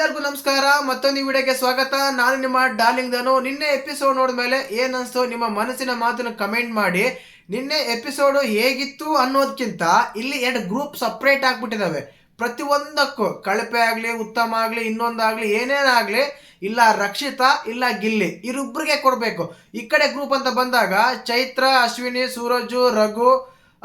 ಎಲ್ಲರಿಗೂ ನಮಸ್ಕಾರ, ಮತ್ತೊಂದು ವಿಡಿಯೋಗೆ ಸ್ವಾಗತ. ನಾನು ನಿಮ್ಮ ಡಾರ್ಲಿಂಗ್ ಧನು. ನಿನ್ನೆ ಎಪಿಸೋಡ್ ನೋಡಿದ್ಮೇಲೆ ಏನ್ ಅನಿಸ್ತು ನಿಮ್ಮ ಮನಸ್ಸಿನ ಮಾತನ್ನು ಕಮೆಂಟ್ ಮಾಡಿ. ನಿನ್ನೆ ಎಪಿಸೋಡ್ ಹೇಗಿತ್ತು ಅನ್ನೋದಕ್ಕಿಂತ ಇಲ್ಲಿ ಎರಡು ಗ್ರೂಪ್ ಸಪ್ರೇಟ್ ಆಗ್ಬಿಟ್ಟಿದಾವೆ. ಪ್ರತಿಯೊಂದಕ್ಕೂ ಕಳಪೆ ಆಗಲಿ, ಉತ್ತಮ ಆಗ್ಲಿ, ಇನ್ನೊಂದಾಗ್ಲಿ ಏನೇನಾಗ್ಲಿ ಇಲ್ಲ ರಕ್ಷಿತಾ, ಇಲ್ಲ ಗಿಲ್ಲಿ, ಇವ್ರಿಬ್ರಿಗೆ ಕೊಡ್ಬೇಕು. ಈ ಕಡೆ ಗ್ರೂಪ್ ಅಂತ ಬಂದಾಗ ಚೈತ್ರ, ಅಶ್ವಿನಿ, ಸೂರಜು, ರಘು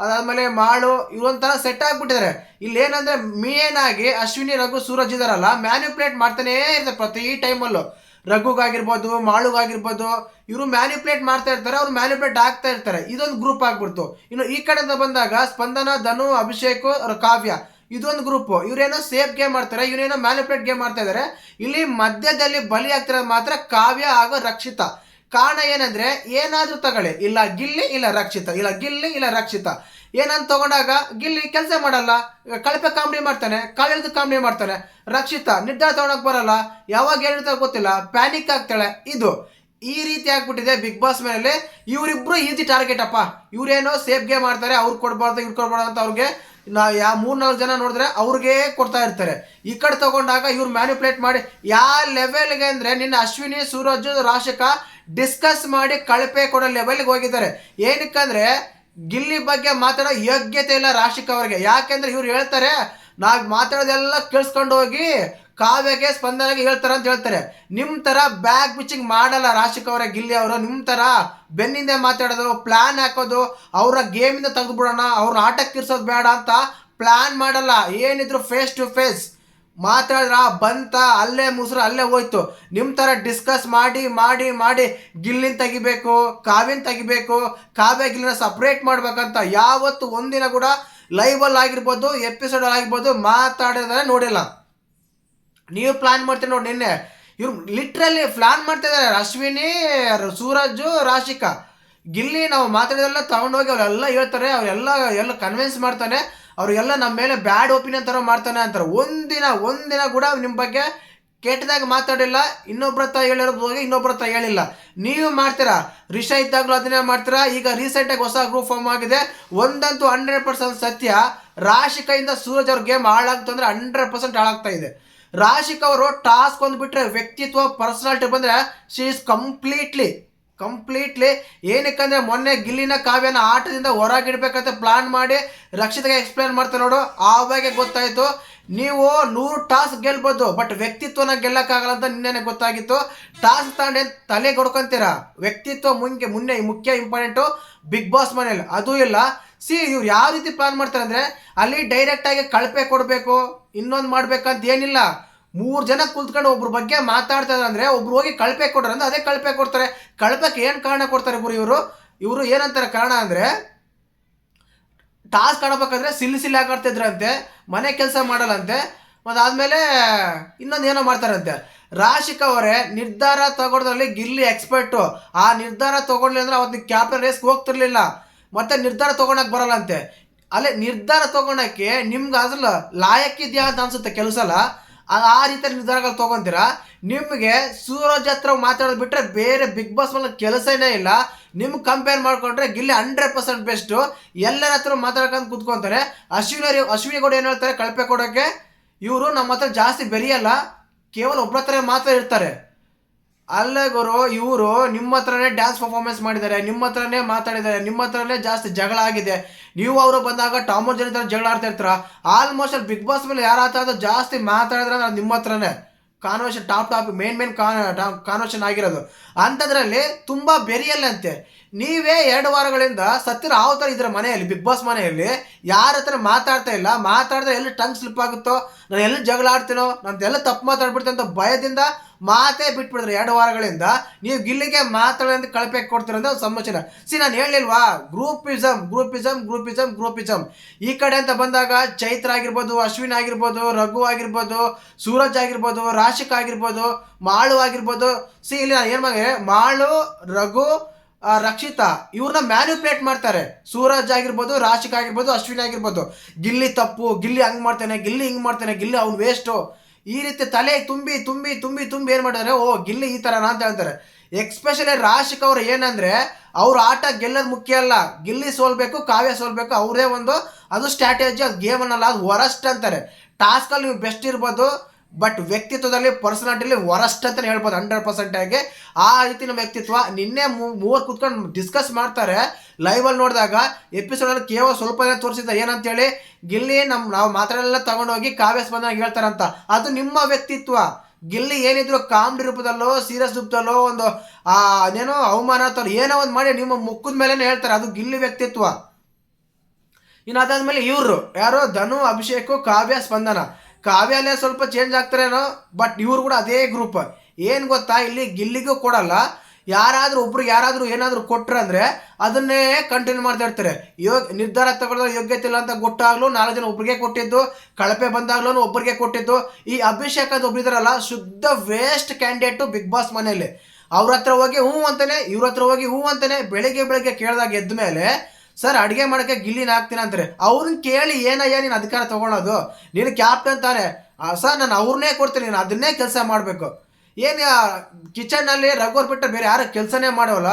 ಅದಾದ್ಮೇಲೆ ಮಾಳು ಇವೊಂಥರ ಸೆಟ್ ಆಗ್ಬಿಟ್ಟಿದ್ದಾರೆ ಇಲ್ಲಿ ಏನಂದ್ರೆ ಮೇನ್ ಆಗಿ ಅಶ್ವಿನಿ, ರಘು, ಸೂರಜ್ ಇದಾರಲ್ಲ ಮ್ಯಾನ್ಯುಪ್ಲೇಟ್ ಮಾಡ್ತಾನೇ ಇರ್ತಾರೆ ಪ್ರತಿ ಟೈಮಲ್ಲೂ ರಘುಗಾಗಿರ್ಬೋದು, ಮಾಳುಗಾಗಿರ್ಬೋದು, ಇವರು ಮ್ಯಾನ್ಯುಪ್ಲೇಟ್ ಮಾಡ್ತಾ ಇರ್ತಾರೆ, ಅವ್ರು ಮ್ಯಾನ್ಯುಪ್ಲೇಟ್ ಆಗ್ತಾ ಇರ್ತಾರೆ. ಇದೊಂದು ಗ್ರೂಪ್ ಆಗ್ಬಿಡ್ತು. ಇನ್ನು ಈ ಕಡೆಯಿಂದ ಬಂದಾಗ ಸ್ಪಂದನ, ಧನು, ಅಭಿಷೇಕ್ ಕಾವ್ಯ, ಇದೊಂದು ಗ್ರೂಪ್ ಇವರೇನೋ ಸೇಫ್ ಗೇಮ್ ಮಾಡ್ತಾರೆ, ಇವರೇನೋ ಮ್ಯಾನ್ಯುಪ್ಲೇಟ್ ಗೇಮ್ ಮಾಡ್ತಾ ಇದ್ದಾರೆ ಇಲ್ಲಿ ಮಧ್ಯದಲ್ಲಿ ಬಲಿ ಆಗ್ತಿರೋದು ಮಾತ್ರ ಕಾವ್ಯ ಹಾಗೂ ರಕ್ಷಿತಾ. ಕಾರಣ ಏನಂದ್ರೆ ಏನಾದ್ರೂ ತಗೊಳ್ಳಿ. ಇಲ್ಲ ಗಿಲ್ಲಿ, ಇಲ್ಲ ರಕ್ಷಿತ. ಇಲ್ಲ ಗಿಲ್ಲಿ, ಇಲ್ಲ ರಕ್ಷಿತ. ಏನಂತ ತಗೊಂಡಾಗ ಗಿಲ್ಲಿ ಕೆಲಸ ಮಾಡಲ್ಲ. ಕಳಪೆ ಕಾಮಿಡಿ ಮಾಡ್ತಾನೆ ಕಾಲಿಲ್ದ ಕಾಮಿಡಿ ಮಾಡ್ತಾನೆ. ರಕ್ಷಿತ ನಿರ್ಧಾರ ತಗೊಳಕ್ ಬರಲ್ಲ. ಯಾವಾಗ ಹೇಳ್ತಾರೆ ಗೊತ್ತಿಲ್ಲ. ಪ್ಯಾನಿಕ್ ಆಗ್ತಾಳೆ. ಇದು ಈ ರೀತಿ ಆಗ್ಬಿಟ್ಟಿದೆ ಬಿಗ್ ಬಾಸ್ ಮೇಲೆ ಇವರಿಬ್ರು ಈಸಿ ಟಾರ್ಗೆಟ್ ಅಪ್ಪ. ಇವರೇನೋ ಸೇಫ್ ಗೇಮ್ ಮಾಡ್ತಾರೆ ಅವ್ರು ಕೊಡಬಾರ್ದು, ಇವ್ರು ಕೊಡ್ಬಾರ್ದು ಅಂತ ಅವ್ರಿಗೆ ನಾ ಯಾ ಮೂರ್ನಾಲ್ಕು ಜನ ನೋಡಿದ್ರೆ ಅವ್ರಿಗೆ ಕೊಡ್ತಾ ಇರ್ತಾರೆ. ಈ ಕಡೆ ತಗೊಂಡಾಗ ಇವ್ರು ಮ್ಯಾನಿಪುಲೇಟ್ ಮಾಡಿ ಯಾವ ಲೆವೆಲ್ಗೆ ಅಂದರೆ ನಿನ್ನ ಅಶ್ವಿನಿ, ಸೂರಜ್, ರಾಶಿಕಾ ಡಿಸ್ಕಸ್ ಮಾಡಿ ಕಳಪೆ ಕೊಡೋ ಲೆವೆಲ್ಗೆ ಹೋಗಿದ್ದಾರೆ. ಏನಕ್ಕಂದ್ರೆ, ಗಿಲ್ಲಿ ಬಗ್ಗೆ ಮಾತಾಡೋ ಯೋಗ್ಯತೆ ಇಲ್ಲ ರಾಶಿಕ್ ಅವರಿಗೆ. ಯಾಕೆಂದ್ರೆ ಇವ್ರು ಹೇಳ್ತಾರೆ, ನಾವು ಮಾತಾಡೋದೆಲ್ಲ ಕೇಳಿಸ್ಕೊಂಡು ಹೋಗಿ ಕಾವ್ಯಕ್ಕೆ ಸ್ಪಂದನೆಗೆ ಹೇಳ್ತಾರೆ ಅಂತ ಹೇಳ್ತಾರೆ. ನಿಮ್ಮ ಥರ ಬ್ಯಾಗ್ ಪಿಚಿಂಗ್ ಮಾಡಲ್ಲ ರಾಶಿಕ್ ಅವರ, ಗಿಲ್ಲಿ ಅವರು. ನಿಮ್ಮ ಥರ ಬೆನ್ನಿಂದ ಮಾತಾಡೋದು ಪ್ಲ್ಯಾನ್ ಹಾಕೋದು, ಅವರ ಗೇಮಿಂದ ತೆಗೆದುಬಿಡೋಣ ಅವ್ರನ್ನ ಆಟಕ್ಕೆ ಇರ್ಸೋದು ಬೇಡ ಅಂತ ಪ್ಲ್ಯಾನ್ ಮಾಡಲ್ಲ. ಏನಿದ್ರು ಫೇಸ್ ಟು ಫೇಸ್ ಮಾತಾಡ್ರ, ಬಂತ, ಅಲ್ಲೇ ಮುಸ್ರು, ಅಲ್ಲೇ ಹೋಯ್ತು. ನಿಮ್ಮ ಥರ ಡಿಸ್ಕಸ್ ಮಾಡಿ ಮಾಡಿ ಮಾಡಿ ಗಿಲ್ಲಿನ ತೆಗಿಬೇಕು ಕಾವ್ಯನ ತೆಗಿಬೇಕು, ಕಾವ್ಯ ಗಿಲ್ಲಿನ ಸಪ್ರೇಟ್ ಮಾಡ್ಬೇಕಂತ ಯಾವತ್ತು ಒಂದಿನ ಕೂಡ ಲೈವಲ್ಲಿ ಆಗಿರ್ಬೋದು ಎಪಿಸೋಡಲ್ಲಿ ಆಗಿರ್ಬೋದು ಮಾತಾಡಿದ್ರೆ ನೋಡಿಲ್ಲ. ನೀವು ಪ್ಲಾನ್ ಮಾಡ್ತೀರಿ ನೋಡಿ ನಿನ್ನೆ. ಇವ್ರು ಲಿಟ್ರಲ್ಲಿ ಪ್ಲಾನ್ ಮಾಡ್ತಾ ಇದ್ದಾರೆ ಅಶ್ವಿನಿ ಸೂರಜು ರಾಶಿಕಾ. ಗಿಲ್ಲಿ ನಾವು ಮಾತಾಡಿದೆಲ್ಲ ತಗೊಂಡೋಗಿ ಅವರೆಲ್ಲ ಹೇಳ್ತಾರೆ, ಅವರೆಲ್ಲ ಎಲ್ಲ ಕನ್ವಿನ್ಸ್ ಮಾಡ್ತಾನೆ. ಅವ್ರಿಗೆಲ್ಲ ನಮ್ಮ ಮೇಲೆ ಬ್ಯಾಡ್ ಒಪಿನಿಯನ್ ಥರ ಮಾಡ್ತಾನೆ ಅಂತಾರೆ. ಒಂದಿನ ಒಂದಿನ ಕೂಡ ನಿಮ್ಮ ಬಗ್ಗೆ ಕೆಟ್ಟದಾಗ ಮಾತಾಡಿಲ್ಲ. ಇನ್ನೊಬ್ಬರ ಹತ್ರ ಹೇಳಿರೋದು ಬಗ್ಗೆ ಇನ್ನೊಬ್ರ ಹತ್ರ ಹೇಳಿಲ್ಲ. ನೀವು ಮಾಡ್ತೀರಾ? ರಿಷ ಇದ್ದಾಗಲೂ ಅದನ್ನೇ ಮಾಡ್ತೀರಾ? ಈಗ ರೀಸೆಂಟಾಗಿ ಹೊಸ ಗ್ರೂಪ್ ಫಾರ್ಮ್ ಆಗಿದೆ. ಒಂದಂತೂ ಹಂಡ್ರೆಡ್ ಪರ್ಸೆಂಟ್ ಸತ್ಯ. ರಾಶಿಕೆಯಿಂದ ಸೂರಜ್ ಅವ್ರ ಗೇಮ್ ಹಾಳಾಗ್ತು ಅಂದರೆ ಹಂಡ್ರೆಡ್ ಪರ್ಸೆಂಟ್ ಹಾಳಾಗ್ತಾ ಇದೆ. ರಾಶಿಕ್ ಅವರು ಟಾಸ್ಕ್ ಒಂದು ಬಿಟ್ಟರೆ ವ್ಯಕ್ತಿತ್ವ ಪರ್ಸನಾಲಿಟಿ ಬಂದರೆ ಶಿ ಇಸ್ ಕಂಪ್ಲೀಟ್ಲಿ ಕಂಪ್ಲೀಟ್ಲಿ ಏನಕ್ಕಂದ್ರೆ ಮೊನ್ನೆ ಗಿಲ್ಲಿನ ಕಾವ್ಯನ ಆಟದಿಂದ ಹೊರಗಿಡ್ಬೇಕಂತ ಪ್ಲಾನ್ ಮಾಡಿ ರಕ್ಷಿತಗೆ ಎಕ್ಸ್ಪ್ಲೇನ್ ಮಾಡ್ತಾರೆ ನೋಡು ಆವಾಗೆ ಗೊತ್ತಾಯಿತು. ನೀವು ನೂರು ಟಾಸ್ಕ್ ಗೆಲ್ಬೋದು ಬಟ್ ವ್ಯಕ್ತಿತ್ವನ ಗೆಲ್ಲಕ್ಕಾಗಲ್ಲ ಅಂತ ನಿನ್ನೆ ಗೊತ್ತಾಗಿತ್ತು. ಟಾಸ್ಕ್ ತಗೊಂಡು ತಲೆ ಕೊಡ್ಕೊಂತೀರಾ ವ್ಯಕ್ತಿತ್ವ ಮುಂಗೆ ಮುನ್ನೆ ಮುಖ್ಯ ಇಂಪಾರ್ಟೆಂಟು ಬಿಗ್ ಬಾಸ್ ಮನೇಲಿ ಅದು ಇಲ್ಲ. ಸಿ ಇವ್ರು ಯಾವ ರೀತಿ ಪ್ಲಾನ್ ಮಾಡ್ತಾರೆ ಅಂದರೆ ಅಲ್ಲಿ ಡೈರೆಕ್ಟಾಗಿ ಕಳಪೆ ಕೊಡಬೇಕು, ಇನ್ನೊಂದು ಮಾಡಬೇಕಂತ ಏನಿಲ್ಲ. ಮೂರು ಜನ ಕುಲ್ತ್ಕೊಂಡು ಒಬ್ರ ಬಗ್ಗೆ ಮಾತಾಡ್ತಾ ಅಂದರೆ ಒಬ್ರು ಹೋಗಿ ಕಳಪೆ ಕೊಡ್ತಾರೆ ಅಂದ್ರೆ ಅದೇ ಕಳಪೆ ಕೊಡ್ತಾರೆ. ಕಳಪೆಗೆ ಏನು ಕಾರಣ ಕೊಡ್ತಾರೆ ಗುರು ಇವರು? ಇವರು ಏನಂತಾರೆ ಕಾರಣ ಅಂದ್ರೆ ಟಾಸ್ಕ್ ಆಡಬೇಕಾದ್ರೆ ಸಿಲ್ಲಿ ಸಿಲ್ಲಿ ಆಗಾಡ್ತಿದ್ರಂತೆ ಮನೆ ಕೆಲಸ ಮಾಡಲ್ಲಂತೆ ಆದಮೇಲೆ ಇನ್ನೊಂದು ಏನೋ ಮಾಡ್ತಾರಂತೆ. ರಾಶಿಕ್ ಅವರೇ, ನಿರ್ಧಾರ ತಗೊಳ್ಳೋದ್ರಲ್ಲಿ ಗಿಲ್ಲಿ ಎಕ್ಸ್ಪರ್ಟು ಆ ನಿರ್ಧಾರ ತಗೊಳ್ಳಿ ಅಂದರೆ ಅವತ್ತು ಕ್ಯಾಪ್ಟನ್ ರೇಸ್ಗೆ ಹೋಗ್ತಿರ್ಲಿಲ್ಲ. ಮತ್ತೆ ನಿರ್ಧಾರ ತಗೊಳಕ್ ಬರಲ್ಲಂತೆ. ಅಲ್ಲೇ ನಿರ್ಧಾರ ತಗೊಳಕ್ಕೆ ನಿಮ್ಗೆ ಅದ್ರಲ್ಲಿ ಲಾಯಕ್ಕಿದ್ಯಾ ಅಂತ ಅನ್ಸುತ್ತೆ ಕೆಲವು ಸಲ ಆ ಆ ರೀತಿಯ ನಿರ್ಧಾರಗಳು ತಗೊಂತೀರಾ? ನಿಮಗೆ ಸೂರಜ್ ಹತ್ರ ಮಾತಾಡೋದು ಬಿಟ್ಟರೆ ಬೇರೆ ಬಿಗ್ ಬಾಸ್ ಮೇಲೆ ಕೆಲಸನೇ ಇಲ್ಲ. ನಿಮ್ಗೆ ಕಂಪೇರ್ ಮಾಡ್ಕೊಂಡ್ರೆ ಗಿಲ್ಲಿ ಹಂಡ್ರೆಡ್ ಪರ್ಸೆಂಟ್ ಬೆಸ್ಟು ಎಲ್ಲರ ಹತ್ರ ಮಾತಾಡ್ಕೊಂಡು ಕೂತ್ಕೊಂತಾರೆ. ಅಶ್ವಿನಿ ಅಶ್ವಿನಿ ಗೌಡ ಏನು ಹೇಳ್ತಾರೆ? ಕಳಪೆ ಕೊಡೋಕ್ಕೆ ಇವರು ನಮ್ಮ ಹತ್ರ ಜಾಸ್ತಿ ಬೆರೆಯಲ್ಲ. ಕೇವಲ ಒಬ್ಬರ ಹತ್ರ ಮಾತ್ರ ಇರ್ತಾರೆ. ಅಲ್ಲ ಗುರು, ಇವರು ನಿಮ್ಮ ಹತ್ರನೇ ಡ್ಯಾನ್ಸ್ ಪರ್ಫಾರ್ಮೆನ್ಸ್ ಮಾಡಿದ್ದಾರೆ, ನಿಮ್ಮ ಹತ್ರನೇ ಮಾತಾಡಿದ್ದಾರೆ, ನಿಮ್ಮ ಹತ್ರನೇ ಜಾಸ್ತಿ ಜಗಳ ಆಗಿದೆ. ನೀವು ಅವರು ಬಂದಾಗ ಟಾಮೋ ಜನ ಜಗಳ ಆಡ್ತಾ ಇರ್ತಾರ? ಆಲ್ಮೋಸ್ಟ್ ಅಲ್ಲಿ ಬಿಗ್ ಬಾಸ್ ಮೇಲೆ ಯಾರು ಜಾಸ್ತಿ ಮಾತಾಡಿದ್ರೆ ಅದು ನಿಮ್ಮ ಹತ್ರನೇ. Conversion top top main main conversion ಆಗಿರೋದು. ಅಂಥದ್ರಲ್ಲಿ ತುಂಬ ಬೆರಿಯಲ್ಲಂತೆ. ನೀವೇ ಎರಡು ವಾರಗಳಿಂದ ಸತ್ತಿರ ಯಾವ ಥರ ಇದ್ರ ಮನೆಯಲ್ಲಿ, ಬಿಗ್ ಬಾಸ್ ಮನೆಯಲ್ಲಿ, ಯಾರ ಹತ್ರ ಮಾತಾಡ್ತಾ ಇಲ್ಲ, ಮಾತಾಡಿದ್ರೆ ಎಲ್ಲಿ ಟಂಗ್ ಸ್ಲಿಪ್ ಆಗುತ್ತೋ, ನಾನು ಎಲ್ಲಿ ಜಗಳ ಆಡ್ತೀನೋ ಎಲ್ಲ ತಪ್ಪು ಮಾತಾಡ್ಬಿಡ್ತೀನಿ ಅಂತ ಭಯದಿಂದ ಮಾತೇ ಬಿಟ್ಬಿಡಿದ್ರೆ ಎರಡು ವಾರಗಳಿಂದ, ನೀವು ಗಿಲ್ಲಿಗೆ ಮಾತಾಡೋದು ಕಳಪೆ ಕೊಡ್ತೀರ ಅಂತ ಸಂಭಾಷಣೆ ಸಿ, ನಾನು ಹೇಳಿಲ್ವಾ ಗ್ರೂಪಿಸಮ್ ಗ್ರೂಪಿಸಮ್ ಗ್ರೂಪಿಸಮ್ ಗ್ರೂಪಿಸಮ್ ಈ ಕಡೆ ಅಂತ ಬಂದಾಗ ಚೈತ್ರ ಆಗಿರ್ಬೋದು, ಅಶ್ವಿನ್ ಆಗಿರ್ಬೋದು, ರಘು ಆಗಿರ್ಬೋದು, ಸೂರಜ್ ಆಗಿರ್ಬೋದು, ರಾಶಿಕ್ ಆಗಿರ್ಬೋದು, ಮಾಳು ಆಗಿರ್ಬೋದು. ಸಿ, ಇಲ್ಲಿ ನಾನು ಏನು ಮಾಡಿ ಮಾಳು, ರಘು ರಕ್ಷಿತಾ, ಇವ್ರನ್ನ ಮ್ಯಾನ್ಯುಪ್ಲೇಟ್ ಮಾಡ್ತಾರೆ. ಸೂರಜ್ ಆಗಿರ್ಬೋದು, ರಾಶಿಕ್ ಆಗಿರ್ಬೋದು, ಅಶ್ವಿನಿ ಆಗಿರ್ಬೋದು. ಗಿಲ್ಲಿ ತಪ್ಪು, ಗಿಲ್ಲಿ ಹಂಗ್ ಮಾಡ್ತಾನೆ, ಗಿಲ್ಲಿ ಹಿಂಗೆ ಮಾಡ್ತಾನೆ, ಗಿಲ್ಲಿ ಅವ್ನು ವೇಸ್ಟು ಈ ರೀತಿ ತಲೆ ತುಂಬಿ ತುಂಬಿ ತುಂಬಿ ತುಂಬಿ ಏನು ಮಾಡ್ತಾರೆ? ಓ, ಗಿಲ್ಲಿ ಈ ಥರನಾ ಅಂತ ಹೇಳ್ತಾರೆ. ಎಕ್ಸ್ಪೆಷಲಿ ರಾಶಿಕ್ ಅವ್ರು ಏನಂದ್ರೆ, ಅವ್ರ ಆಟ ಗೆಲ್ಲೋದು ಮುಖ್ಯ ಅಲ್ಲ. ಗಿಲ್ಲಿ ಸೋಲ್ಬೇಕು, ಕಾವ್ಯ ಸೋಲ್ಬೇಕು ಅವರೇ ಒಂದು, ಅದು ಸ್ಟ್ರಾಟಜಿ ಅದು ಗೇಮ್ ಅನ್ನಲ್ಲ, ಅದು ವರಸ್ಟ್ ಅಂತಾರೆ. ಟಾಸ್ಕಲ್ಲಿ ನೀವು ಬೆಸ್ಟ್ ಇರ್ಬೋದು. ಬಟ್ ವ್ಯಕ್ತಿತ್ವದಲ್ಲಿ ಪರ್ಸನಾಲಿಟಿಲಿ ವರಸ್ಟ್ ಅಂತ ಹೇಳ್ಬೋದು ಹಂಡ್ರೆಡ್ ಪರ್ಸೆಂಟ್ ಆಗಿ. ಆ ರೀತಿ ನಮ್ಮ ವ್ಯಕ್ತಿತ್ವ ನಿನ್ನೆ ಮೂವರು ಕುತ್ಕೊಂಡು ಡಿಸ್ಕಸ್ ಮಾಡ್ತಾರೆ. ಲೈವಲ್ಲಿ ನೋಡಿದಾಗ ಎಪಿಸೋಡಲ್ಲಿ ಕೇವಲ ಸ್ವಲ್ಪ ಏನಂತ ಏನಂತೇಳಿ, ಗಿಲ್ಲಿ ನಮ್ಮ ನಾವು ಮಾತಾಡೆಲ್ಲ ತಗೊಂಡೋಗಿ ಕಾವ್ಯ ಸ್ಪಂದನ ಹೇಳ್ತಾರಂತ. ಅದು ನಿಮ್ಮ ವ್ಯಕ್ತಿತ್ವ. ಗಿಲ್ಲಿ ಏನಿದ್ರು ಕಾಮಿಡಿ ರೂಪದಲ್ಲೋ ಸೀರಿಯಸ್ ರೂಪದಲ್ಲೋ ಒಂದು ಅದೇನೋ ಅವಮಾನ ಅಥವಾ ಏನೋ ಒಂದು ಮಾಡಿ ನಿಮ್ಮ ಮುಖದ ಮೇಲೇನೆ ಹೇಳ್ತಾರೆ. ಅದು ಗಿಲ್ಲಿ ವ್ಯಕ್ತಿತ್ವ. ಇನ್ನು ಅದಾದ್ಮೇಲೆ ಇವರು, ಯಾರು? ಧನು, ಅಭಿಷೇಕು, ಕಾವ್ಯ, ಸ್ಪಂದನ. ಕಾವ್ಯಲ್ಲೇ ಸ್ವಲ್ಪ ಚೇಂಜ್ ಆಗ್ತಾರೇನೋ ಬಟ್ ಇವ್ರು ಕೂಡ ಅದೇ ಗ್ರೂಪ್ ಏನು ಗೊತ್ತಾ, ಇಲ್ಲಿ ಗಿಲ್ಲಿಗೂ ಕೊಡಲ್ಲ. ಯಾರಾದರೂ ಒಬ್ರಿಗೆ ಯಾರಾದರೂ ಏನಾದರೂ ಕೊಟ್ರೆ ಅಂದರೆ ಅದನ್ನೇ ಕಂಟಿನ್ಯೂ ಮಾಡ್ತಾ ಇರ್ತಾರೆ. ಯೋಗ, ನಿರ್ಧಾರ ತಗೊಳ್ಳೋ ಯೋಗ್ಯತೆ ಇಲ್ಲ ಅಂತ ಗೊತ್ತಾಗ್ಲೂ ನಾಲ್ಕು ಜನ ಒಬ್ರಿಗೆ ಕೊಟ್ಟಿದ್ದು, ಕಳಪೆ ಬಂದಾಗ್ಲೂ ಒಬ್ಬರಿಗೆ ಕೊಟ್ಟಿದ್ದು. ಈ ಅಭಿಷೇಕ್ ಅಂತ ಒಬ್ರಿದಾರಲ್ಲ ಶುದ್ಧ ವೇಸ್ಟ್ ಕ್ಯಾಂಡಿಡೇಟು ಬಿಗ್ ಬಾಸ್ ಮನೆಯಲ್ಲಿ. ಅವ್ರ ಹತ್ರ ಹೋಗಿ ಹ್ಞೂ ಅಂತಾನೆ, ಇವ್ರ ಹತ್ರ ಹೋಗಿ ಹ್ಞೂ ಅಂತಾನೆ ಬೆಳಿಗ್ಗೆ ಬೆಳಿಗ್ಗೆ ಕೇಳಿದಾಗ ಎದ್ದ ಮೇಲೆ ಸರ್, ಅಡುಗೆ ಮಾಡೋಕ್ಕೆ ಗಿಲ್ಲಿನ ಹಾಕ್ತೀನಿ ಅಂತಾರೆ. ಅವ್ರನ್ನ ಕೇಳಿ, ಏನಯ್ಯ, ನೀನು ಅಧಿಕಾರ ತೊಗೊಳೋದು? ನೀನು ಕ್ಯಾಪ್ಟನ್ ತಾನೆ. ಸರ್, ನಾನು ಅವ್ರನ್ನೇ ಕೊಡ್ತೀನಿ. ನೀನು ಅದನ್ನೇ ಕೆಲಸ ಮಾಡಬೇಕು. ಏನು ಕಿಚನ್ನಲ್ಲಿ ರಘುವರ್ ಬಿಟ್ಟರೆ ಬೇರೆ ಯಾರು ಕೆಲಸನೇ ಮಾಡೋಲ್ಲ.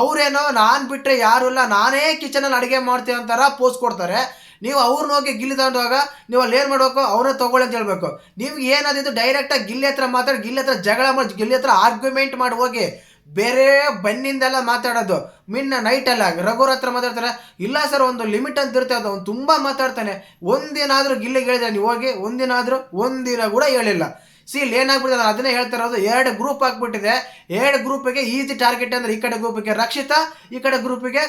ಅವರೇನೋ, ನಾನು ಬಿಟ್ಟರೆ ಯಾರು ಇಲ್ಲ. ನಾನೇ ಕಿಚನಲ್ಲಿ ಅಡುಗೆ ಮಾಡ್ತೀನಿ ಅಂತಾರ ಪೋಸ್ಟ್ ಕೊಡ್ತಾರೆ. ನೀವು ಅವ್ರನ್ನ ಹೋಗಿ ಗಿಲ್ಲಿ ತಗೊಂಡಾಗ, ನೀವು ಅಲ್ಲಿ ಏನು ಮಾಡಬೇಕು? ಅವ್ರನ್ನ ತೊಗೊಳ್ಳಿ ಅಂತ ಹೇಳ್ಬೇಕು. ನಿಮ್ಗೆ ಏನಾದಿದ್ದು ಡೈರೆಕ್ಟಾಗಿ ಗಿಲ್ಲಿ ಹತ್ರ ಮಾತಾಡಿ, ಗಿಲ್ಲಿ ಹತ್ರ ಜಗಳ ಮಾಡಿ, ಗಿಲ್ಲಿ ಹತ್ರ ಆರ್ಗ್ಯುಮೆಂಟ್ ಮಾಡಿ ಹೋಗಿ ಬೇರೆ ಬನ್ನಿಂದೆಲ್ಲ ಮಾತಾಡೋದು. ಮಿನ್ನ ನೈಟ್ ಅಲ್ಲ, ರಘುವರ್ ಹತ್ರ ಮಾತಾಡ್ತಾರೆ, ಇಲ್ಲ ಸರ್ ಒಂದು ಲಿಮಿಟ್ ಅಂತ ಇರುತ್ತೆ, ಅದು ಅವ್ನು ತುಂಬ ಮಾತಾಡ್ತಾನೆ. ಒಂದಿನಾದರೂ ಗಿಲ್ಲಿಗೆ ಹೇಳಿದೆ ನೀವು ಹೋಗಿ, ಒಂದಿನಾದರೂ ಒಂದಿನ ಕೂಡ ಹೇಳಿಲ್ಲ. ಸಿ ಇಲ್ಲಿ ಏನಾಗ್ಬಿಟ್ಟಿದೆ ನಾನು ಅದನ್ನೇ ಹೇಳ್ತಾ ಇರೋದು, ಎರಡು ಗ್ರೂಪ್ ಆಗ್ಬಿಟ್ಟಿದೆ. ಎರಡು ಗ್ರೂಪಿಗೆ ಈಸಿ ಟಾರ್ಗೆಟ್ ಅಂದ್ರೆ ಈ ಕಡೆ ಗ್ರೂಪಿಗೆ ರಕ್ಷಿತಾ, ಈ ಕಡೆ ಗ್ರೂಪಿಗೆ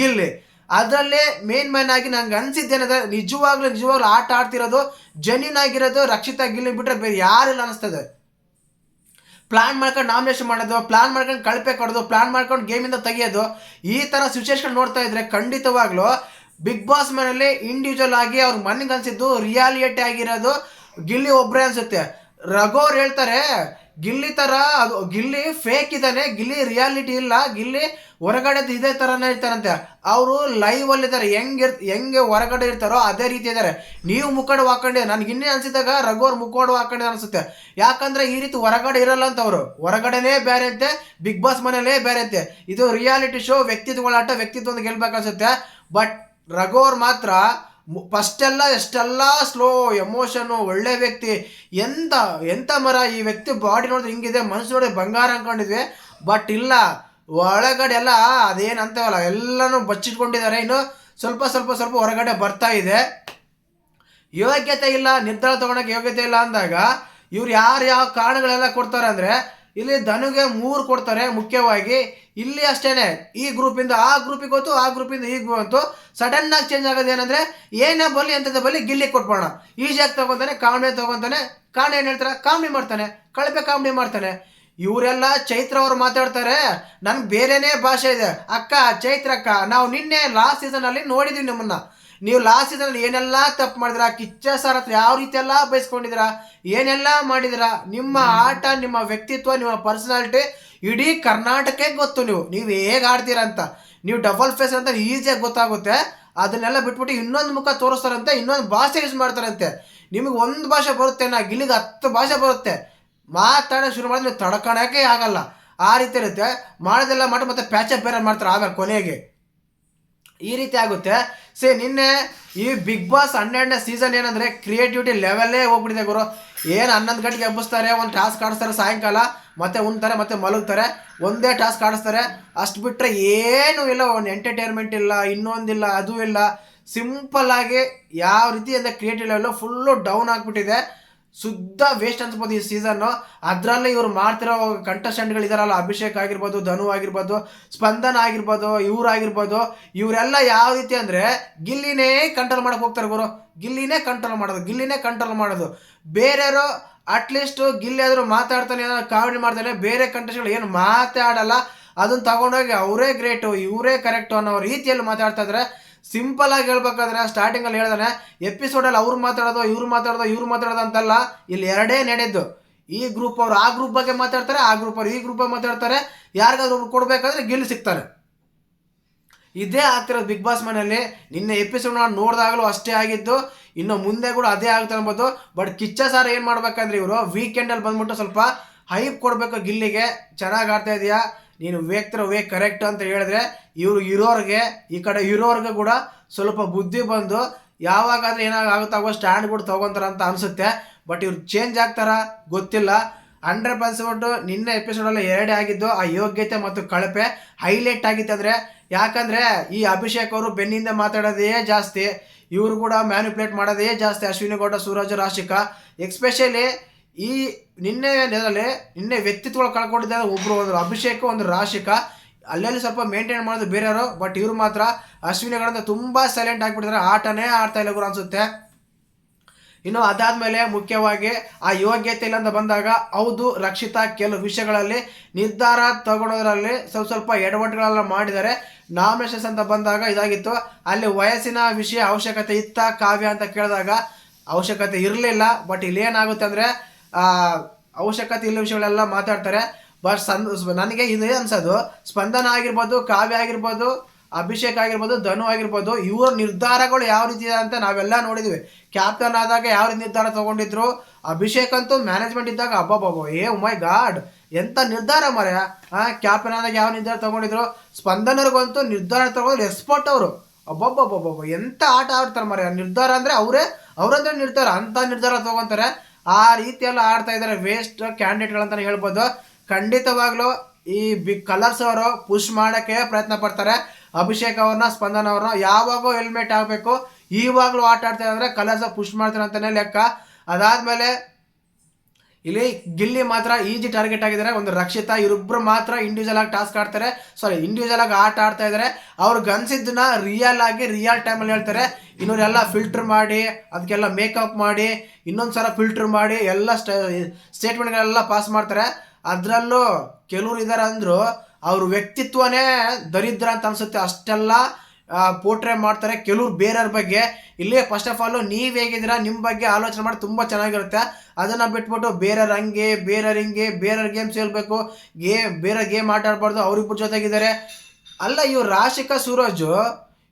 ಗಿಲ್ಲಿ. ಅದರಲ್ಲಿ ಮೇನ್ ಮೇನ್ ಆಗಿ ನಂಗೆ ಅನ್ಸಿದ್ದೇನದ ನಿಜವಾಗ್ಲೂ ನಿಜವಾಗ್ಲೂ ಆಟ ಆಡ್ತಿರೋದು ಜನಿನ್ ಆಗಿರೋದು ರಕ್ಷಿತಾ, ಗಿಲ್ಲಿ ಬಿಟ್ರೆ ಬೇರೆ ಯಾರಿಲ್ಲ ಅನಿಸ್ತದೆ. ಪ್ಲಾನ್ ಮಾಡ್ಕೊಂಡು ನಾಮಿನೇಷನ್ ಮಾಡೋದು, ಪ್ಲಾನ್ ಮಾಡ್ಕೊಂಡು ಕಳಪೆ ಕೊಡೋದು, ಪ್ಲಾನ್ ಮಾಡ್ಕೊಂಡು ಗೇಮಿಂದ ತೆಗೆಯೋದು, ಈ ಥರ ಸಿಚುವೇಶನ್ ನೋಡ್ತಾ ಇದ್ರೆ ಖಂಡಿತವಾಗ್ಲೂ ಬಿಗ್ ಬಾಸ್ ಮನೆಯಲ್ಲಿ ಇಂಡಿವಿಜುವಲ್ ಆಗಿ ಅವ್ರ ಮನೆಗೆ ಅನ್ಸಿದ್ದು ರಿಯಾಲಿಟಿ ಆಗಿರೋದು ಗಿಲ್ಲಿ ಒಬ್ಬರೇ ಅನ್ಸುತ್ತೆ. ರಘು ಹೇಳ್ತಾರೆ, ಗಿಲ್ಲಿ ಥರ ಅದು, ಗಿಲ್ಲಿ ಫೇಕ್ ಇದ್ದಾನೆ, ಗಿಲ್ಲಿ ರಿಯಾಲಿಟಿ ಇಲ್ಲ, ಗಿಲ್ಲಿ ಹೊರಗಡೆ ಇದೇ ಥರನೇ ಇರ್ತಾರಂತೆ. ಅವರು ಲೈವಲ್ಲಿ ಇದ್ದಾರೆ. ಹೆಂಗೆ ಹೆಂಗೆ ಹೊರಗಡೆ ಇರ್ತಾರೋ ಅದೇ ರೀತಿ ಇದ್ದಾರೆ. ನೀವು ಮುಖಂಡು ಹಾಕೊಂಡಿದ್ದೆ ನನಗೆ ಇನ್ನೇ ಅನ್ಸಿದಾಗ ರಘು ಅವ್ರು ಮುಖಂಡು ಅನಿಸುತ್ತೆ ಅನ್ಸುತ್ತೆ. ಯಾಕಂದ್ರೆ ಈ ರೀತಿ ಹೊರಗಡೆ ಇರಲ್ಲ ಅಂತ ಅವರು. ಹೊರಗಡೆನೇ ಬೇರೆ ಅಂತೆ ಬಿಗ್ ಬಾಸ್ ಮನೆಯಲ್ಲೇ ಬೇರೆ ಅಂತೆ ಇದು ರಿಯಾಲಿಟಿ ಶೋ ವ್ಯಕ್ತಿತ್ವಗಳಾಟ ವ್ಯಕ್ತಿತ್ವ ಗೆಲ್ಬೇಕನ್ಸುತ್ತೆ ಬಟ್ ರಘು ಮಾತ್ರ ಫಸ್ಟೆಲ್ಲ ಎಷ್ಟೆಲ್ಲ ಸ್ಲೋ ಎಮೋಷನು ಒಳ್ಳೆ ವ್ಯಕ್ತಿ. ಎಂತ ಎಂತ ಮರ ಈ ವ್ಯಕ್ತಿ ಬಾಡಿ ನೋಡಿದ್ರೆ ಹಿಂಗಿದೆ ಮನಸ್ಸು ನೋಡಿ ಬಂಗಾರ ಅನ್ಕೊಂಡಿದ್ವಿ. ಬಟ್ ಇಲ್ಲ ಒಳಗಡೆ ಎಲ್ಲ ಅದೇನು ಅಂತವಲ್ಲ ಎಲ್ಲನೂ ಬಚ್ಚಿಟ್ಕೊಂಡಿದ್ದಾರೆ. ಇನ್ನು ಸ್ವಲ್ಪ ಸ್ವಲ್ಪ ಸ್ವಲ್ಪ ಹೊರಗಡೆ ಬರ್ತಾ ಇದೆ. ಯೋಗ್ಯತೆ ಇಲ್ಲ, ನಿರ್ಧಾರ ತಗೊಳಕ್ಕೆ ಯೋಗ್ಯತೆ ಇಲ್ಲ ಅಂದಾಗ ಇವ್ರು ಯಾರು ಯಾವ ಕಾರಣಗಳೆಲ್ಲ ಕೊಡ್ತಾರೆ ಅಂದರೆ, ಇಲ್ಲಿ ಧನುಗೆ ಮೂರು ಕೊಡ್ತಾರೆ ಮುಖ್ಯವಾಗಿ. ಇಲ್ಲಿ ಅಷ್ಟೇನೆ, ಈ ಗ್ರೂಪಿಂದ ಆ ಗ್ರೂಪಿಗೆ ಗೊತ್ತು ಆ ಗ್ರೂಪಿಂದ ಈ ಬಂತು ಸಡನ್ ಆಗಿ ಚೇಂಜ್ ಆಗೋದು ಏನಂದ್ರೆ ಏನೇ ಬರಲಿ ಅಂತದ ಬರಲಿ ಗಿಲ್ಲಿ ಕೊಟ್ಬೋಣ ಈಜಿಯಾಗಿ ತಗೊಂತಾನೆ ಕಾಮಿಡಿ ತಗೊಂತಾನೆ, ಕಾಣೆ ಏನು ಹೇಳ್ತಾರೆ, ಕಾಮಿಡಿ ಮಾಡ್ತಾನೆ, ಕಳಪೆ ಕಾಮಿಡಿ ಮಾಡ್ತಾನೆ. ಇವರೆಲ್ಲ ಚೈತ್ರ ಅವ್ರು ಮಾತಾಡ್ತಾರೆ. ನನ್ಗೆ ಬೇರೆನೇ ಭಾಷೆ ಇದೆ. ಅಕ್ಕ ಚೈತ್ರ ಅಕ್ಕ ನಾವು ನಿನ್ನೆ ಲಾಸ್ಟ್ ಸೀಸನಲ್ಲಿ ನೋಡಿದ್ವಿ ನಿಮ್ಮನ್ನ. ನೀವು ಲಾಸ್ಟ್ ಸೀಸನ್ ಏನೆಲ್ಲ ತಪ್ಪು ಮಾಡಿದ್ರ? ಕಿಚ್ಚ ಸರ್ ಹತ್ರ ಯಾವ ರೀತಿ ಎಲ್ಲ ಬಯಸ್ಕೊಂಡಿದ್ರ ಏನೆಲ್ಲ ಮಾಡಿದಿರ? ನಿಮ್ಮ ಆಟ, ನಿಮ್ಮ ವ್ಯಕ್ತಿತ್ವ, ನಿಮ್ಮ ಪರ್ಸನಾಲಿಟಿ ಇಡೀ ಕರ್ನಾಟಕಕ್ಕೆ ಗೊತ್ತು ನೀವು. ನೀವು ಹೇಗೆ ಆಡ್ತೀರಾ ಅಂತ. ನೀವು ಡಬಲ್ ಫೇಸ್ ಅಂತ ಈಸಿಯಾಗಿ ಗೊತ್ತಾಗುತ್ತೆ. ಅದನ್ನೆಲ್ಲ ಬಿಟ್ಬಿಟ್ಟು ಇನ್ನೊಂದು ಮುಖ ತೋರಿಸ್ತಾರಂತೆ, ಇನ್ನೊಂದು ಭಾಷೆ ಯೂಸ್ ಮಾಡ್ತಾರಂತೆ. ನಿಮಗೆ ಒಂದು ಭಾಷೆ ಬರುತ್ತೆ ನಾ, ಗಿಲ್ಲಿಗೆ ಹತ್ತು ಭಾಷೆ ಬರುತ್ತೆ. ಮಾತಾಡೋಕೆ ಶುರು ಮಾಡಿದ್ರೆ ತಡ್ಕೊಳಕ್ಕೆ ಆಗಲ್ಲ. ಆ ರೀತಿ ಇರುತ್ತೆ. ಮಾಡೋದೆಲ್ಲ ಮಾಡಿ ಮತ್ತೆ ಪ್ಯಾಚಪ್ ಬೇರೆ ಮಾಡ್ತಾರೆ ಆಮೇಲೆ ಕೊನೆಗೆ. ಈ ರೀತಿ ಆಗುತ್ತೆ. ಸೇ ನಿನ್ನೆ ಈ ಬಿಗ್ ಬಾಸ್ ಹನ್ನೆರಡನೇ ಸೀಸನ್ ಏನಂದ್ರೆ ಕ್ರಿಯೇಟಿವಿಟಿ ಲೆವೆಲ್ಲೇ ಹೋಗ್ಬಿಟ್ಟಿದೆ ಗುರು. ಏನು ಹನ್ನೊಂದು ಗಂಟೆಗೆ ಎಬ್ಬಿಸ್ತಾರೆ, ಒಂದು ಟಾಸ್ಕ್ ಆಡಿಸ್ತಾರೆ, ಸಾಯಂಕಾಲ, ಮತ್ತೆ ಉಣ್ತಾರೆ, ಮತ್ತೆ ಮಲಗ್ತಾರೆ, ಒಂದೇ ಟಾಸ್ಕ್ ಆಡಿಸ್ತಾರೆ. ಅಷ್ಟು ಬಿಟ್ಟರೆ ಏನೂ ಇಲ್ಲ, ಒಂದು ಎಂಟರ್ಟೈನ್ಮೆಂಟ್ ಇಲ್ಲ ಇನ್ನೊಂದಿಲ್ಲ ಅದು ಇಲ್ಲ. ಸಿಂಪಲ್ ಆಗಿ ಯಾವ ರೀತಿ ಅಂದರೆ ಕ್ರಿಯೇಟಿವ್ ಲೆವೆಲ್ಲು ಫುಲ್ಲು ಡೌನ್ ಆಗಿಬಿಟ್ಟಿದೆ. ಶುದ್ಧ ವೇಸ್ಟ್ ಅನ್ಸ್ಬೋದು ಈ ಸೀಸನ್ನು ಅದರಲ್ಲಿ ಇವ್ರು ಮಾಡ್ತಿರೋ ಕಂಟೆಸ್ಟೆಂಟ್ಗಳು ಇದಾರಲ್ಲ ಅಭಿಷೇಕ್ ಆಗಿರ್ಬೋದು, ಧನು ಆಗಿರ್ಬೋದು, ಸ್ಪಂದನ್ ಆಗಿರ್ಬೋದು, ಇವ್ರು ಆಗಿರ್ಬೋದು, ಇವರೆಲ್ಲ ಯಾವ ರೀತಿ ಅಂದರೆ ಗಿಲ್ಲಿನೇ ಕಂಟ್ರೋಲ್ ಮಾಡೋಕೆ ಹೋಗ್ತಾರೆ ಗುರು. ಗಿಲ್ಲಿನೇ ಕಂಟ್ರೋಲ್ ಮಾಡೋದು, ಗಿಲ್ಲಿನೇ ಕಂಟ್ರೋಲ್ ಮಾಡೋದು. ಬೇರೆಯವರು ಅಟ್ಲೀಸ್ಟ್ ಗಿಲ್ಲಿ ಆದರೂ ಮಾತಾಡ್ತಾನೆ ಏನಾದ್ರು ಕಾಮಿಡಿ ಮಾಡ್ತಾನೆ, ಬೇರೆ ಕಂಟೆಸ್ಟ್ಗಳು ಏನು ಮಾತಾಡಲ್ಲ. ಅದನ್ನ ತಗೊಂಡೋಗಿ ಅವರೇ ಗ್ರೇಟು ಇವರೇ ಕರೆಕ್ಟು ಅನ್ನೋ ರೀತಿಯಲ್ಲಿ ಮಾತಾಡ್ತಾ ಇದ್ದಾರೆ ಸಿಂಪಲ್ ಆಗಿ ಹೇಳ್ಬೇಕಾದ್ರೆ ಸ್ಟಾರ್ಟಿಂಗ್ ಅಲ್ಲಿ ಹೇಳ್ದಾನೆ ಎಪಿಸೋಡಲ್ಲಿ ಅವ್ರು ಮಾತಾಡೋದು, ಇವ್ರು ಮಾತಾಡೋದು ಇವ್ರು ಮಾತಾಡೋದು ಅಂತಲ್ಲ, ಇಲ್ಲಿ ಎರಡೇ ನಡೆದ್ದು. ಈ ಗ್ರೂಪ್ ಅವರು ಆ ಗ್ರೂಪ್ ಬಗ್ಗೆ ಮಾತಾಡ್ತಾರೆ, ಆ ಗ್ರೂಪ್ ಅವರು ಈ ಗ್ರೂಪ್ ಬಗ್ಗೆ ಮಾತಾಡ್ತಾರೆ. ಯಾರಿಗಾದ್ರು ಕೊಡಬೇಕಾದ್ರೆ ಕೊಡ್ಬೇಕಾದ್ರೆ ಗಿಲ್ಲಿ ಸಿಗ್ತಾರೆ. ಇದೇ ಆಗ್ತಿರೋದು ಬಿಗ್ ಬಾಸ್ ಮನೆಯಲ್ಲಿ ನಿನ್ನೆ ಎಪಿಸೋಡ್ ನಾನು ನೋಡಿದಾಗಲೂ ಅಷ್ಟೇ ಆಗಿದ್ದು, ಇನ್ನು ಮುಂದೆ ಕೂಡ ಅದೇ ಆಗುತ್ತೆ ಅನ್ಬೋದು ಬಟ್ ಕಿಚ್ಚ ಸಾರ್ ಏನು ಮಾಡ್ಬೇಕಂದ್ರೆ ಇವರು ವೀಕೆಂಡಲ್ಲಿ ಬಂದ್ಬಿಟ್ಟು ಸ್ವಲ್ಪ ಹೈಪ್ ಕೊಡಬೇಕು ಗಿಲ್ಲಿಗೆ. ಚೆನ್ನಾಗಿ ಆಡ್ತಾ ಇದೆಯಾ? ನೀನು ವೇಕ್ತರ ವೇ ಕರೆಕ್ಟ್ ಅಂತ ಹೇಳಿದ್ರೆ ಇವರು ಇರೋರಿಗೆ, ಈ ಕಡೆ ಇರೋರಿಗೆ ಕೂಡ ಸ್ವಲ್ಪ ಬುದ್ಧಿ ಬಂದು ಯಾವಾಗಾದ್ರೆ ಏನಾಗುತ್ತೆ ಆಗೋ ಸ್ಟ್ಯಾಂಡ್ ಕೂಡ ತಗೊಂತಾರ ಅಂತ ಅನಿಸುತ್ತೆ. ಬಟ್ ಇವ್ರು ಚೇಂಜ್ ಆಗ್ತಾರ? ಗೊತ್ತಿಲ್ಲ. ಹಂಡ್ರೆಡ್ ಪರ್ಸೆಂಟ್ ನಿನ್ನೆ ಎಪಿಸೋಡಲ್ಲಿ ಎರಡೇ ಆಗಿದ್ದು, ಆ ಯೋಗ್ಯತೆ ಮತ್ತು ಕಳಪೆ ಹೈಲೈಟ್ ಆಗಿತ್ತು ಅಂದರೆ, ಯಾಕಂದರೆ ಈ ಅಭಿಷೇಕ್ ಅವರು ಬೆನ್ನಿಂದ ಮಾತಾಡೋದೇ ಜಾಸ್ತಿ, ಇವರು ಕೂಡ ಮ್ಯಾನಿಪುಲೇಟ್ ಮಾಡೋದೇ ಜಾಸ್ತಿ ಅಶ್ವಿನಿ ಗೌಡ, ಸೂರಜ್ ರಾಶಿಕಾ. ಎಕ್ಸ್ಪೆಷಲಿ ಈ ನಿನ್ನೆ ನೆಲದಲ್ಲಿ ನಿನ್ನೆ ವ್ಯಕ್ತಿತ್ವಗಳು ಕಳ್ಕೊಂಡಿದ್ದಾರೆ ಒಬ್ರು ಒಂದು ಅಭಿಷೇಕ, ಒಂದು ರಾಶಿಕ. ಅಲ್ಲೆಲ್ಲಿ ಸ್ವಲ್ಪ ಮೇಂಟೈನ್ ಮಾಡೋದು ಬೇರೆಯವರು ಬಟ್ ಇವರು ಮಾತ್ರ ಅಶ್ವಿನಿಗಳಂತ ತುಂಬ ಸೈಲೆಂಟ್ ಆಗಿಬಿಟ್ಟಿದ್ದಾರೆ. ಆಟನೇ ಆಡ್ತಾ ಇಲ್ಲ ಗುರು ಅನ್ಸುತ್ತೆ. ಇನ್ನು ಅದಾದ್ಮೇಲೆ ಮುಖ್ಯವಾಗಿ ಆ ಯೋಗ್ಯತೆ ಇಲ್ಲ ಅಂತ ಬಂದಾಗ, ಹೌದು, ರಕ್ಷಿತ ಕೆಲವು ವಿಷಯಗಳಲ್ಲಿ ನಿರ್ಧಾರ ತಗೊಳೋದ್ರಲ್ಲಿ ಸ್ವಲ್ಪ ಸ್ವಲ್ಪ ಎಡವಟ್ಟುಗಳೆಲ್ಲ ಮಾಡಿದ್ದಾರೆ. ನಾಮಿನೇಷನ್ಸ್ ಅಂತ ಬಂದಾಗ ಇದಾಗಿತ್ತು. ಅಲ್ಲಿ ವಯಸ್ಸಿನ ವಿಷಯ ಅವಶ್ಯಕತೆ ಇತ್ತ ಕಾವ್ಯ ಅಂತ ಕೇಳಿದಾಗ ಅವಶ್ಯಕತೆ ಇರಲಿಲ್ಲ ಬಟ್ ಇಲ್ಲಿ ಏನಾಗುತ್ತೆ ಅಂದರೆ ಅವಶ್ಯಕತೆ ಇಲ್ಲ ವಿಷಯಗಳೆಲ್ಲ ಮಾತಾಡ್ತಾರೆ. ಬಟ್ ಸನ್ ನನಗೆ ಇದೇ ಅನ್ಸೋದು, ಸ್ಪಂದನ ಆಗಿರ್ಬೋದು, ಕಾವ್ಯ ಆಗಿರ್ಬೋದು, ಅಭಿಷೇಕ್ ಆಗಿರ್ಬೋದು, ಧನು ಆಗಿರ್ಬೋದು, ಇವ್ರ ನಿರ್ಧಾರಗಳು ಯಾವ ರೀತಿ ಇದೆ ಅಂತ ನಾವೆಲ್ಲ ನೋಡಿದ್ವಿ. ಕ್ಯಾಪ್ಟನ್ ಆದಾಗ ಯಾವ ನಿರ್ಧಾರ ತಗೊಂಡಿದ್ರು? ಅಭಿಷೇಕ್ ಅಂತೂ ಮ್ಯಾನೇಜ್ಮೆಂಟ್ ಇದ್ದಾಗ, ಅಬ್ಬಬ್ಬಬ್ಬ, ಏ ಮೈ ಗಾಡ್ ಎಂತ ನಿರ್ಧಾರ ಮರ ಕ್ಯಾಪ್ಟನ್ ಆದಾಗ ಯಾವ ನಿರ್ಧಾರ ತಗೊಂಡಿದ್ರು? ಸ್ಪಂದನರಿಗಂತೂ ನಿರ್ಧಾರ ತಗೊಂಡ್ರು ಎಕ್ಸ್ಪರ್ಟ್ ಅವರು. ಅಬ್ಬಬ್ಬಬ್ಬಬ್ಬ ಎಂತ ಆಟ ಆಡ್ತಾರೆ ಮರ ನಿರ್ಧಾರ ಅಂದ್ರೆ ಅವರೇ, ಅವರಂದ್ರೆ ನಿರ್ಧಾರ, ಅಂತ ನಿರ್ಧಾರ ತಗೊಂತಾರೆ. ಆ ರೀತಿಯಲ್ಲಿ ಆಡ್ತಾ ಇದ್ದಾರೆ. ವೇಸ್ಟ್ ಕ್ಯಾಂಡಿಡೇಟ್ಗಳಂತಾನೆ ಹೇಳ್ಬೋದು. ಖಂಡಿತವಾಗ್ಲೂ ಈ ಬಿಗ್ ಕಲರ್ಸ್ ಅವರು ಪುಷ್ ಮಾಡೋಕ್ಕೆ ಪ್ರಯತ್ನ ಪಡ್ತಾರೆ. ಅಭಿಷೇಕ್ ಅವ್ರನ್ನ, ಸ್ಪಂದನ್ ಅವ್ರನ್ನ. ಯಾವಾಗೋ ಹೆಲ್ಮೆಟ್ ಆಗಬೇಕು ಈವಾಗಲೂ ಆಟ ಆಡ್ತಾ ಅಂದರೆ ಕಲರ್ಸ್ ಪುಷ್ ಮಾಡ್ತಾರೆ ಅಂತಲೇ ಲೆಕ್ಕ. ಅದಾದಮೇಲೆ ಇಲ್ಲಿ ಗಿಲ್ಲಿ ಮಾತ್ರ ಈಜಿ ಟಾರ್ಗೆಟ್ ಆಗಿದ್ದಾರೆ. ಒಂದು ರಕ್ಷಿತಾ ಇವರಿಬ್ಬರು ಮಾತ್ರ ಇಂಡಿವಿಜುವಲ್ ಆಗಿ ಟಾಸ್ಕ್ ಆಡ್ತಾರೆ. ಸಾರಿ ಇಂಡಿವಿಜುವಲ್ ಆಗಿ ಆಟ ಆಡ್ತಾ ಇದ್ದಾರೆ. ಅವ್ರಿಗೆ ಅನ್ಸಿದ್ದನ್ನ ರಿಯಲ್ ಆಗಿ ರಿಯಲ್ ಟೈಮಲ್ಲಿ ಹೇಳ್ತಾರೆ. ಇನ್ನೂರೆಲ್ಲ ಫಿಲ್ಟರ್ ಮಾಡಿ, ಅದಕ್ಕೆಲ್ಲ ಮೇಕಪ್ ಮಾಡಿ ಇನ್ನೊಂದು ಸಲ ಫಿಲ್ಟರ್ ಮಾಡಿ, ಎಲ್ಲ ಸ್ಟೇಟ್ಮೆಂಟ್ಗಳೆಲ್ಲ ಪಾಸ್ ಮಾಡ್ತಾರೆ. ಅದರಲ್ಲೂ ಕೆಲವರು ಇದ್ದಾರೆ ಅಂದರು, ಅವ್ರ ವ್ಯಕ್ತಿತ್ವನೇ ದರಿದ್ರ ಅಂತ ಅನ್ಸುತ್ತೆ ಅಷ್ಟೆಲ್ಲ. ಪೋಟ್ರೆ ಮಾಡ್ತಾರೆ. ಕೆಲವ್ರು ಬೇರೆಯವ್ರ ಬಗ್ಗೆ. ಇಲ್ಲಿ ಫಸ್ಟ್ ಆಫ್ ಆಲ್ ನೀವು ಹೇಗಿದ್ದೀರಾ ನಿಮ್ಮ ಬಗ್ಗೆ ಆಲೋಚನೆ ಮಾಡಿ ತುಂಬ ಚೆನ್ನಾಗಿರುತ್ತೆ. ಅದನ್ನು ಬಿಟ್ಬಿಟ್ಟು ಬೇರೆಯವ್ರ ಹಂಗೆ, ಬೇರೆಯವ್ರ ಹಿಂಗೆ, ಬೇರೆಯವ್ರ ಗೇಮ್ಸ್ ಹೇಳ್ಬೇಕು. ಗೇಮ್ ಬೇರೆ ಗೇಮ್ ಆಟ ಆಡ್ಬಾರ್ದು ಜೊತೆಗಿದ್ದಾರೆ. ಅಲ್ಲ, ಇವ್ರು ರಾಶಿಕಾ ಸೂರಜು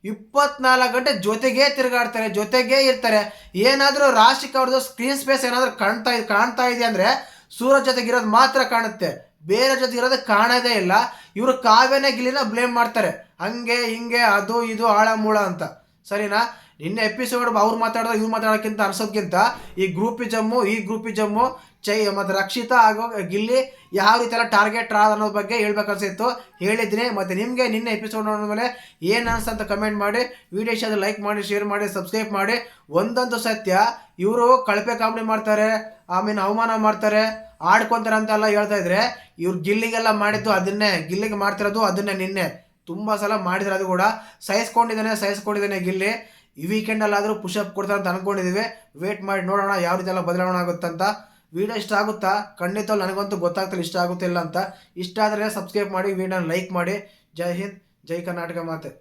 ಇಪ್ಪತ್ನಾಲ್ಕು ಗಂಟೆ ಜೊತೆಗೇ ತಿರುಗಾಡ್ತಾರೆ, ಜೊತೆಗೇ ಇರ್ತಾರೆ. ಏನಾದರೂ ರಾಶಿಕ ಅವ್ರದ್ದು ಸ್ಕ್ರೀನ್ ಸ್ಪೇಸ್ ಏನಾದರೂ ಕಾಣ್ತಾ ಕಾಣ್ತಾ ಇದೆ ಅಂದರೆ ಸೂರಜ್ ಜೊತೆಗಿರೋದು ಮಾತ್ರ ಕಾಣುತ್ತೆ. ಬೇರೆ ಜೊತೆ ಇರೋದು ಕಾಣೋದೇ ಇಲ್ಲ. ಇವರು ಕಾವ್ಯನ ಗಿಲಿನ ಬ್ಲೇಮ್ ಮಾಡ್ತಾರೆ. ಹಂಗೆ, ಹಿಂಗೆ, ಅದು, ಇದು ಆಳ ಮೂಳ ಅಂತ. ಸರಿನಾ? ನಿನ್ನೆ ಎಪಿಸೋಡ್ ಅವ್ರು ಮಾತಾಡೋದು, ಇವ್ರು ಮಾತಾಡೋಕ್ಕಿಂತ ಅನ್ಸೋದ್ಕಿಂತ ಈ ಗ್ರೂಪಿ ಜಮ್ಮು, ಈ ಗ್ರೂಪಿ ಜಮ್ಮು ಚೈ ಮತ್ತು ರಕ್ಷಿತಾ ಹಾಗೂ ಗಿಲ್ಲಿ ಯಾವ ರೀತಿ ಎಲ್ಲ ಟಾರ್ಗೆಟ್ ಅನ್ನೋದ್ರ ಬಗ್ಗೆ ಹೇಳ್ಬೇಕನ್ಸಿತ್ತು ಹೇಳಿದ್ದೀನಿ. ಮತ್ತು ನಿಮಗೆ ನಿನ್ನೆ ಎಪಿಸೋಡ್ ನೋಡಿದ ಮೇಲೆ ಏನು ಅನ್ಸಂತ ಕಮೆಂಟ್ ಮಾಡಿ ವಿಡಿಯೋ ಲೈಕ್ ಮಾಡಿ ಶೇರ್ ಮಾಡಿ ಸಬ್ಸ್ಕ್ರೈಬ್ ಮಾಡಿ ಒಂದಂತೂ ಸತ್ಯ, ಇವರು ಕಳಪೆ ಕಾಮಿಡಿ ಮಾಡ್ತಾರೆ, ಆಮೇಲೆ ಅವಮಾನ ಮಾಡ್ತಾರೆ ಆಡ್ಕೊಂತಾರೆ ಅಂತೆಲ್ಲ ಹೇಳ್ತಾ ಇದ್ರೆ ಇವ್ರು ಗಿಲ್ಲಿಗೆಲ್ಲ ಮಾಡಿದ್ದು ಅದನ್ನೇ, ಗಿಲ್ಲಿಗೆ ಮಾಡ್ತಿರೋದು ಅದನ್ನೇ ನಿನ್ನೆ. ತುಂಬ ಸಲ ಮಾಡಿದ್ರೆ ಅದು ಕೂಡ. ಸಹಿಸ್ಕೊಂಡಿದ್ದಾನೆ ಸಹಿಸ್ಕೊಂಡಿದ್ದಾನೆ ಗಿಲ್ಲಿ. ಈ ವೀಕೆಂಡಲ್ಲಾದರೂ ಪುಷಪ್ ಕೊಡ್ತಾರೆ ಅಂತ ಅಂದ್ಕೊಂಡಿದ್ದೀವಿ ವೇಟ್ ಮಾಡಿ ನೋಡೋಣ ಯಾವ ರೀತಿ ಎಲ್ಲ ಬದಲಾವಣೆ ಆಗುತ್ತಂತ ವಿಡಿಯೋ ಇಷ್ಟ ಆಗುತ್ತಾ? ಖಂಡಿತ ನನಗಂತೂ ಗೊತ್ತಾಗ್ತಿಲ್ಲ, ಇಷ್ಟ ಆಗುತ್ತಿಲ್ಲ ಅಂತ. ಇಷ್ಟ ಆದರೆ ಸಬ್ಸ್ಕ್ರೈಬ್ ಮಾಡಿ ವಿಡಿಯೋನ ಲೈಕ್ ಮಾಡಿ. ಜೈ ಹಿಂದ್, ಜೈ ಕರ್ನಾಟಕ ಮಾತೆ.